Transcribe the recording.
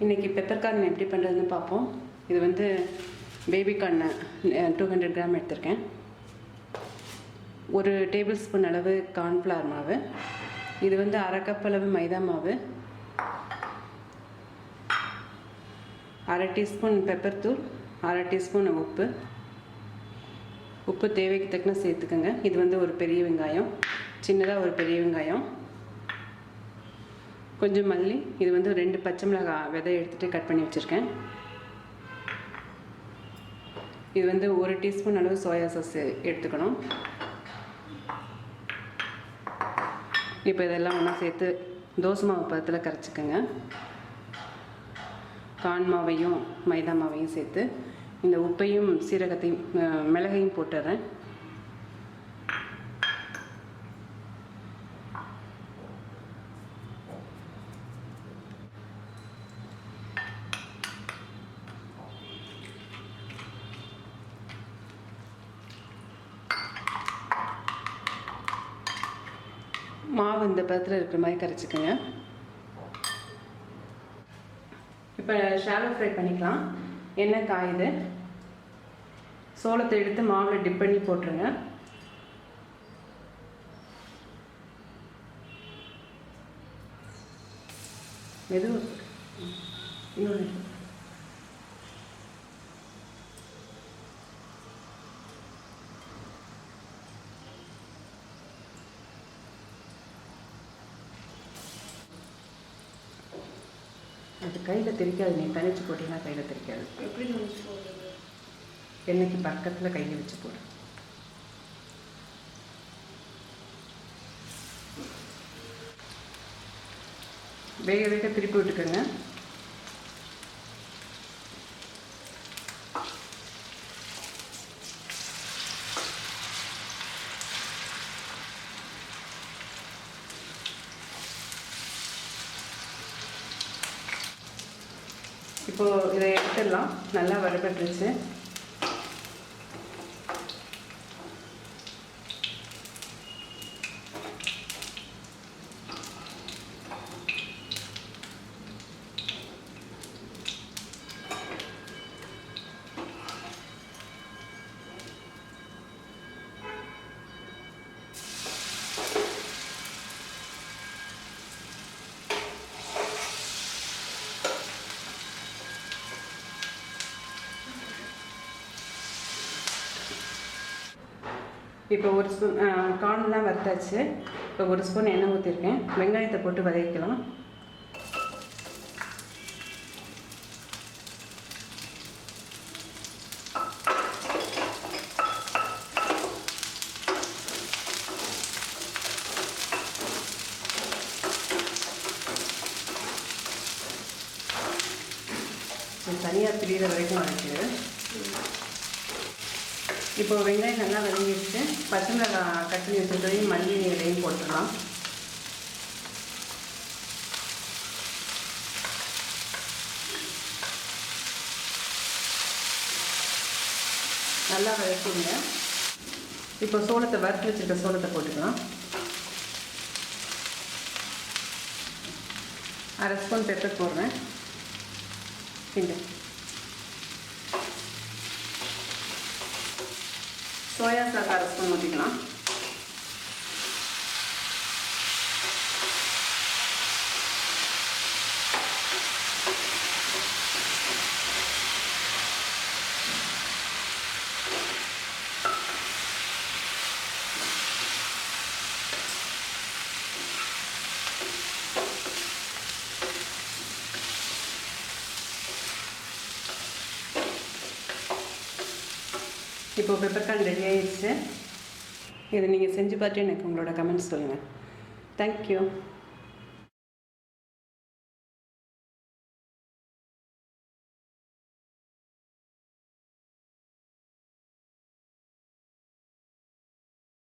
இன்றைக்கி pepper corn எப்படி பண்ணுறதுன்னு பார்ப்போம். இது வந்து baby corn two hundred gram எடுத்திருக்கேன். ஒரு டேபிள் ஸ்பூன் அளவு கார்ன்ஃப்ளவர் மாவு. இது வந்து அரை கப் அளவு மைதா மாவு. அரை டீஸ்பூன் பெப்பர் தூள் அரை டீஸ்பூன் உப்பு. உப்பு தேவைக்கு தக்கன சேர்த்துக்கோங்க. இது வந்து ஒரு பெரிய வெங்காயம். சின்னதாக ஒரு பெரிய வெங்காயம். கொஞ்சம் மல்லி இது வந்து ரெண்டு பச்சை மிளகாய் விதை எடுத்துகிட்டு கட் பண்ணி வச்சுருக்கேன். இது வந்து ஒரு டீஸ்பூன் அளவு சோயா சாஸ் எடுத்துக்கணும். இப்போ இதெல்லாம் ஒன்றா சேர்த்து தோசை மாவு பதத்தில் கரைச்சிக்கோங்க. கான் மாவையும் மைதா மாவையும் சேர்த்து இந்த உப்பையும் சீரகத்தையும் மிளகையும் போட்டுறேன். மாவு இந்த பதத்தில் இருக்கிற மாதிரி கரைச்சிக்கோங்க. இப்போ ஷாலோ ஃப்ரை பண்ணிக்கலாம். எண்ணெய் காயுது. சோளத்தை எடுத்து மாவில் டிப் பண்ணி போட்டுருங்க. எதுவும் இன்னொன்று அது கையில் தெரிக்காது நீ தனிச்சு போட்டிங்கன்னா கையில் தெரிக்காது. எண்ணெய்க்கு பக்கத்தில் கையை வச்சு போடு. வேக வேக திருப்பி விட்டுக்கோங்க. இப்போது இதை எடுத்துடலாம். நல்லா வறுபட்டுருச்சு இப்போ ஒரு ஸ்பூன் கார்ன்லாம் வறுத்தாச்சு. இப்போ ஒரு ஸ்பூன் எண்ணெய் ஊற்றிருக்கேன் வெங்காயத்தை போட்டு வதக்கிக்கலாம். தனியாக பிரியிற வரைக்கும் வதக்கிடு. இப்போ வெங்காயம் நல்லா வதங்கிடுச்சு பச்சை மிளகாய் கட் பண்ணி வச்சுருக்கையும் மல்லி இலையும் போட்டுடலாம். நல்லா வதக்குங்க. இப்போ சோளத்தை வறுத்து வச்சுருக்க சோளத்தை போட்டுக்கலாம். அரை ஸ்பூன் பெப்பர் போடுறேன். பின்ன சோயா சாஸ் அரை ஊற்றிக்கலாம் இப்போ பெப்பர்கார்ன் ரெடி ஆயிடுச்சு. இதை நீங்கள் செஞ்சு பார்த்து எனக்கு உங்களோட கமெண்ட்ஸ் சொல்லுங்கள் தேங்க்யூ